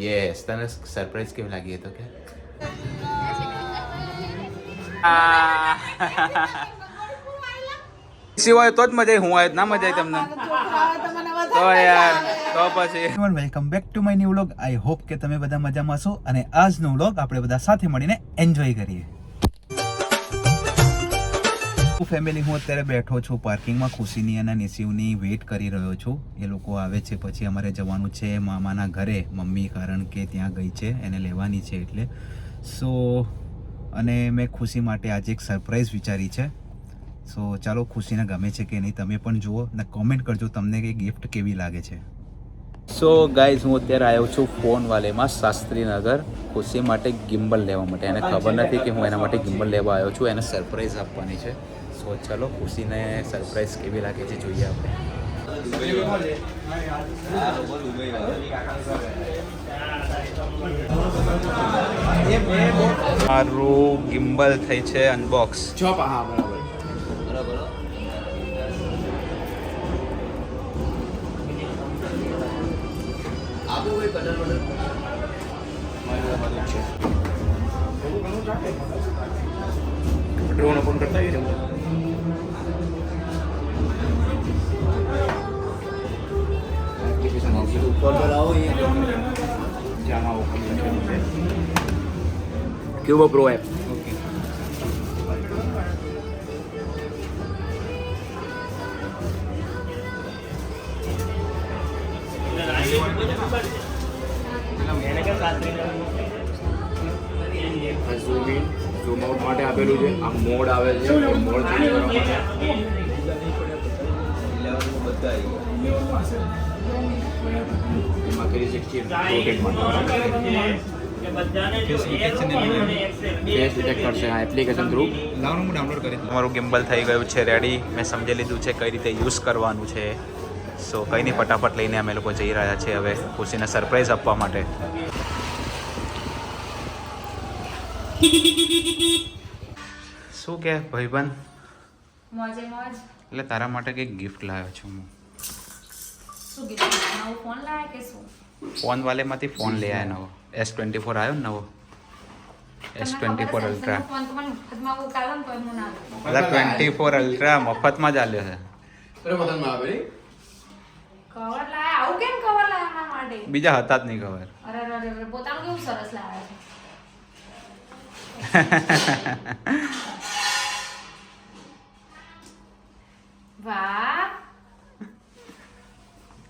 Yes તને surprise કેવી લાગી તો કે સિવાય તો જ મજા હું આવ્યો ના મજા તમને તો યાર તો પછી welcome back to my new vlog I hope કે તમે બધા મજામાં છો અને આજનો વ્લોગ આપણે બધા સાથે મળીને એન્જોય કરીએ ફેમિલી હું અત્યારે બેઠો છું પાર્કિંગમાં ખુશીની અને નિશિવની વેઇટ કરી રહ્યો છું. એ લોકો આવે છે, પછી અમારે જવાનું છે મામાના ઘરે, મમ્મી કારણ કે ત્યાં ગઈ છે, એને લેવાની છે એટલે. સો અને મેં ખુશી માટે આજે એક સરપ્રાઈઝ વિચારી છે. સો ચાલો ખુશીને ગમે છે કે નહીં, તમે પણ જુઓ અને કોમેન્ટ કરજો તમને કે ગિફ્ટ કેવી લાગે છે. સો ગાઈઝ હું અત્યારે આવ્યો છું ફોન વાલેમાં શાસ્ત્રીનગર. ખુશી માટે ગિમ્બલ લેવા માટે. એને ખબર નથી કે હું એના માટે ગિમ્બલ લેવા આવ્યો છું, એને સરપ્રાઈઝ આપવાની છે. સો ચાલો ખુશીને સરપ્રાઈઝ કેવી લાગે છે જોઈએ આપણે. મારું ગિમ્બલ થઈ છે અનબોક્સ. ચોપ હા બરાબર. ડ્રોન ઓપન કરતા આવી ને Cubo pro app zoom in માટે આપેલું છે. આ મોડ આવે છે. મોડ એમાં કરી શકીએ. ફેસ ડિટેક્ટ કરશે આ એપ્લિકેશન થ્રુ લાવનું હું ડાઉનલોડ કરી તમારું ગિમ્બલ થઈ ગયું છે રેડી મેં સમજી લીધું છે કઈ રીતે યુઝ કરવાનું છે. સો કંઈ નહીં ફટાફટ લઈને અમે લોકો જઈ રહ્યા છીએ હવે ખુશીને સરપ્રાઈઝ આપવા માટે. શું કે ભાઈબંધ? મોજે મોજ. એટલે તારા માટે કંઈક ગિફ્ટ લાવ્યો છું હું. શું ફોન લાયા કે શું? ફોન વાલેમાંથી ફોન લઈ આવ્યા નવો. એસ ટ્વેન્ટી ફોર આવ્યો ને નવો? S twenty four ultra. બધા ટ્વેન્ટી ફોર અલ્ટ્રા મફતમાં જ આલ્યો છે. બરાબર પસંદમાં આવે ને કવર લાયા? આવું કેમ કવર લાયા એના માટે? બીજા હતા જ નહીં ખબર અરે અરે અરે અરે, પોતાનું કેવું સરસ લાયા છે? વાહ.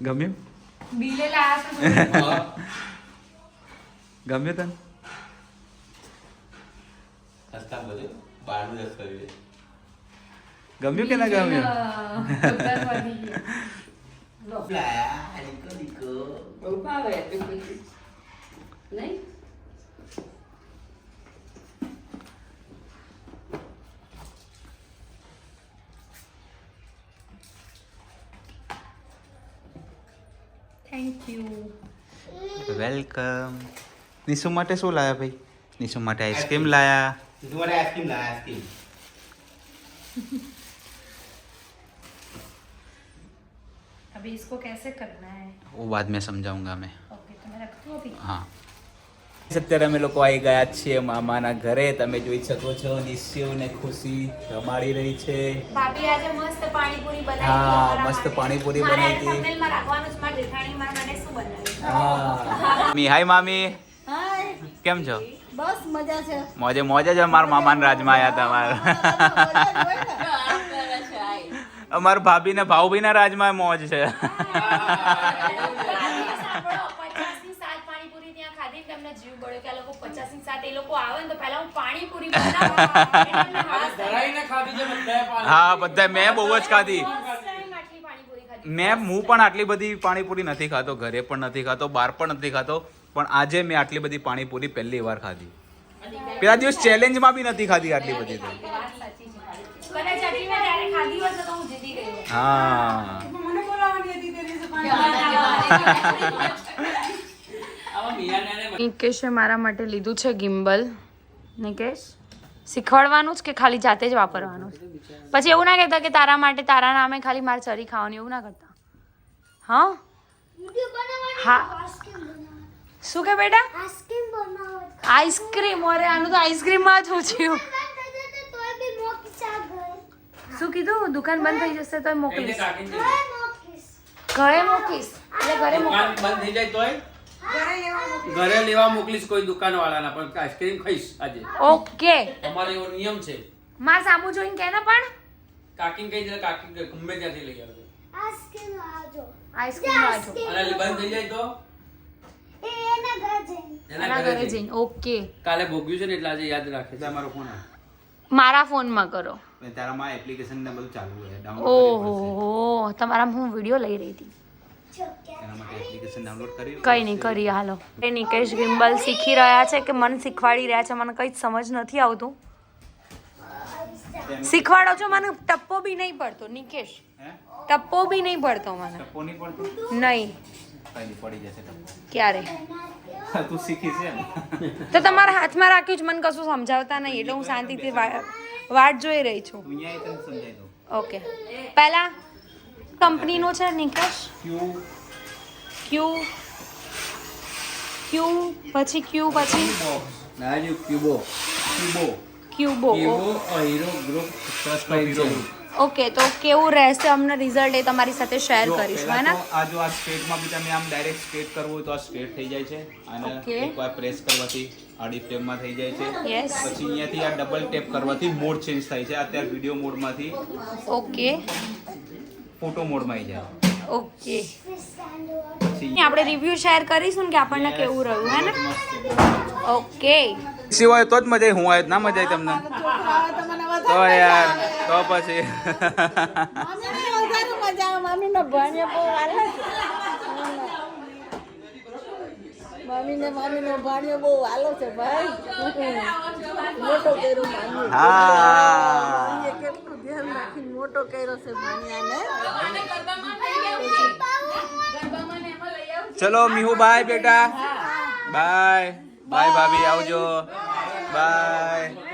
ગમ્યું? બિલે લાયા? ગમ્યું તને? ગમ્યું કે ના ગમ્યું? થેન્ક યુ વેલકમ નિશુ માટે શું લાયા ભાઈ નિશુ માટે આઈસ્ક્રીમ લાયા तुम्हारे आइसक्रीम ला आइसक्रीम अभी इसको कैसे करना है वो बाद में समझाऊंगा मैं ओके तो मैं रखती हूँ अभी હા અત્યારે અમે લોકો આવી ગયા છીએ મામાના ઘરે તમે જોઈ શકો છો નિશિવ ને ખુશી રમાડી રહી છે ભાભી આજે મસ્ત પાણીપુરી બનાવી હા, અમારા મસ્ત માટે. પાણીપુરી મારે બનાવી હતી. thumbnail માં રાખવાનું છે મારા જેઠાણી મારા માટે શું બનાવ્યું હા મામી હાય મામી હાય કેમ છો? બસ મજા છે. મોજે મોજે જ મારા મામાના રાજમાં આવ્યા તમારા અમારા. ભાભી ને ભાવભી ના રાજમાં મોજ છે સાંભળો, 50 ની. સાત પાણીપુરી ત્યાં ખાધી ને તેમને જીવ બળ્યો કે આ લોકો 50 ની સાત એ લોકો આવે ને તો પહેલા હું બધા મેં બહુ જ ખાધી. First time આટલી પાણીપુરી ખાધી. મેં હું પણ આટલી બધી પાણીપુરી નથી ખાતો ઘરે પણ નથી ખાતો બહાર પણ નથી ખાતો. પણ આજે મેં આટલી બધી પાણીપુરી પહેલી વાર ખાધી. પેલા દિવસ ચેલેન્જમાં બી નથી ખાધી આટલી બધી તો. હું નિકેશે મારા માટે લીધું છે ગિમ્બલ. નિકેશ શીખવાડવાનું જ કે ખાલી જાતે જ વાપરવાનું છે પછી એવું ના કહેતા કે તારા માટે તારા નામે ખાલી મારે ચરી ખાવાની એવું ના કરતા. હા? હા. શું કે બેટા? આઈસ્ક્રીમ અરે આનું તો આઈસ્ક્રીમમાં જ પૂછ્યું શું કીધું? દુકાન બંધ થઈ જશે તો મોકલીશ. ઘરે મોકલીશ. એટલે ઘરે મોકલીશ બંધ થઈ જાય તોય? ઘરે લેવા મોકલીશ. કોઈ દુકાન વાળાના પણ આઈસ્ક્રીમ ખાઈશ આજે. ઓકે. અમારો એવો નિયમ છે. માં સામુ જોઈને કે ને પણ? કાકીને કહી દે કાકી ગમે ત્યાંથી લઈ આવજો. આઈસ્ક્રીમ આજો આઈસ્ક્રીમ આજો અને બંધ થઈ જાય તો? એના ઘરે જઈને. ઓકે. કાલે ભોગ્યું છે ને એટલે આજે યાદ રાખે છે. અમારો ફોન મારા ફોનમાં કરો. તારામાં એપ્લિકેશન ને બધું ચાલુ છે ડાઉનલોડ ઓહો તમારા હું વીડિયો લઈ રહી હતી. જો કે એના માટે એપ્લિકેશન ડાઉનલોડ કરી કઈ નહીં કરીએ હાલો. એ નિકેશ ગિમ્બલ શીખી રહ્યા છે કે મને શીખવાડી રહ્યા છે? મને કઈ સમજ નથી આવતું. શીખવાડો છો? મને ટપ્પો બી નહીં પડતો નિકેશ. હે? ટપ્પો બી નહીં પડતો મને. નહીં પડી જશે ક્યારે? તું શીખી છે તો તમારા હાથમાં રાખ્યું છે મને કશું સમજાવતા નહીં એટલે હું શાંતિથી વાટ જોઈ રહી છું. ઓકે. પહેલા કંપનીનો છે નિકશ? ક્યુ. ક્યુ. ક્યુ પછી ક્યુ પછી? ના જો Cubo Cubo Cubo Cubo Hero group subscribe છે ઓકે તો કેવું રહેશે અમને રિઝલ્ટ એ તમારી સાથે શેર કરીશું હે ને આ જો આ સ્ટ્રેટમાં બી તમે આમ ડાયરેક્ટ સ્ટ્રેટ કરવું હોય તો આ સ્ટ્રેટ થઈ જાય છે. અને. એકવાર પ્રેસ કરવાથી આડી ફ્રેમમાં થઈ જાય છે. યસ પછી અહીંયાથી આ ડબલ ટેપ કરવાથી મોડ ચેન્જ થાય છે. અત્યારે વીડિયો મોડમાંથી ઓકે ફોટો મોડમાં આવી જાય. ઓકે પછી આપણે રિવ્યુ શેર કરીશું ને કે આપણને કેવું રહ્યું હે ને ઓકે સિવાય તો જ મજા આવી હું આવ્યો ના મજા આવી તમને. તો યાર તો પછી. મોટો કર્યો મામી હા. કેટલું ધ્યાન રાખીને મોટો કર્યો છે ચલો મીહુ બાય બેટા. બાય. બાય ભાભી આવજો. બાય.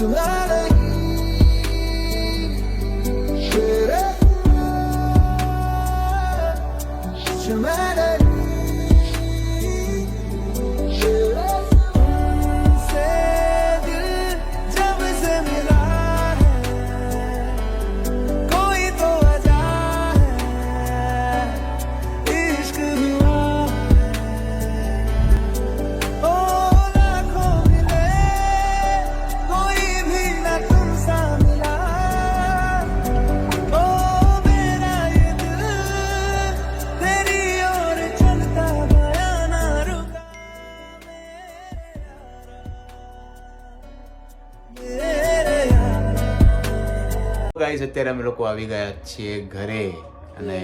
આ. ગાઈઝ અત્યારે અમે લોકો આવી ગયા છીએ ઘરે અને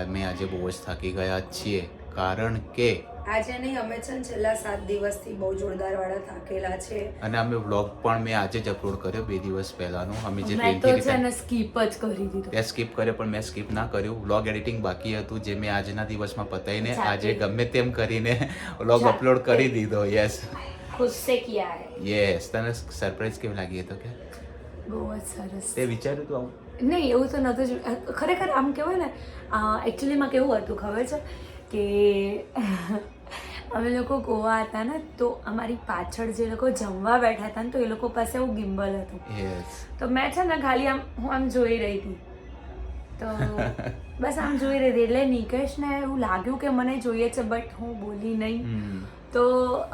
અમે આજે બહુ જ થાકી ગયા છીએ. કારણ કે આજે નહીં અમે છે છેલ્લા સાત દિવસથી બહુ જોરદાર વાળા થાકેલા છે. અને અમે વ્લોગ પણ મેં આજે જ અપલોડ કર્યો બે દિવસ પહેલાનો. અમે જે મેં તો છે ને સ્કીપ જ કરી દીધું. મેં સ્કીપ કર્યો પણ મેં સ્કીપ ના કર્યું. વ્લોગ એડિટિંગ બાકી હતું જે મેં આજના દિવસમાં પતાઈને આજે ગમે તેમ કરીને વ્લોગ અપલોડ કરી દીધો. યસ ખુશ સે કિયા હે યસ તને સરપ્રાઈઝ કેવું લાગી તો કે? બહુ જ સરસ. તે વિચાર્યું તું આવું? નહીં એવું તો નહોતું જ. ખરેખર આમ કહેવાય ને એકચ્યુઅલીમાં કેવું હતું ખબર છે? કે અમે લોકો ગોવા હતા ને તો અમારી પાછળ જે લોકો જમવા બેઠા હતા ને તો એ લોકો પાસે એવું ગિમ્બલ હતું. તો મેં છે ને ખાલી આમ હું આમ જોઈ રહી હતી. તો બસ આમ જોઈ રહી હતી. એટલે નિકેશને એવું લાગ્યું કે મને જોઈએ છે બટ હું બોલી નહીં. તો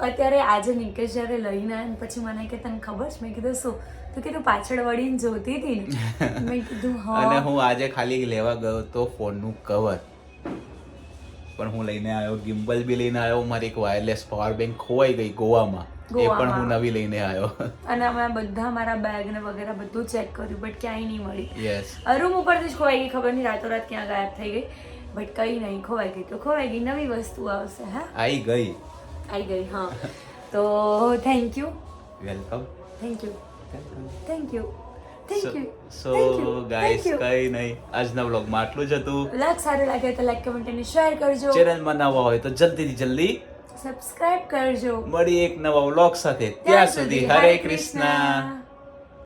અત્યારે આજે નિકેશ જ્યારે લઈને પછી મને કે તને ખબર છે? મેં કીધું શું? તો કીધું પાછળ વળીને જોતી હતી ને. મેં કીધું અને હા હું આજે ખાલી લેવા ગયો તો ફોનનું કવર પણ હું લઈને આવ્યો ગિમ્બલ બી લઈને આવ્યો મારી એક વાયરલેસ પાવર બેંક ખોવાઈ ગઈ ગોવામાં. એ પણ હું નવી લઈને આવ્યો. અને અમે બધા મારા બેગ ને વગેરે બધું ચેક કર્યું બટ ક્યાંય નહીં મળી. યસ રૂમ ઉપરથી જ ખોવાઈ ગઈ ખબર નહીં રાતોરાત ક્યાં ગાયબ થઈ ગઈ. બટ કઈ નહીં ખોવાઈ ગઈ તો ખોવાઈ ગઈ નવી વસ્તુ આવશે હા? આવી ગઈ. આવી ગઈ હા. તો thank you welcome thank you thank you so guys કઈ નહીં. આજના વ્લોગમાં આટલું જ હતું. વ્લોગ સારું લાગે તો લાઈક કમેન્ટ અને શેર કરજો. ચેનલમાં નવા હોય તો જલ્દીથી જલ્દી સબસ્ક્રાઇબ કરજો. મળી એક નવા વ્લોગ સાથે. ત્યાં સુધી હરે કૃષ્ણ.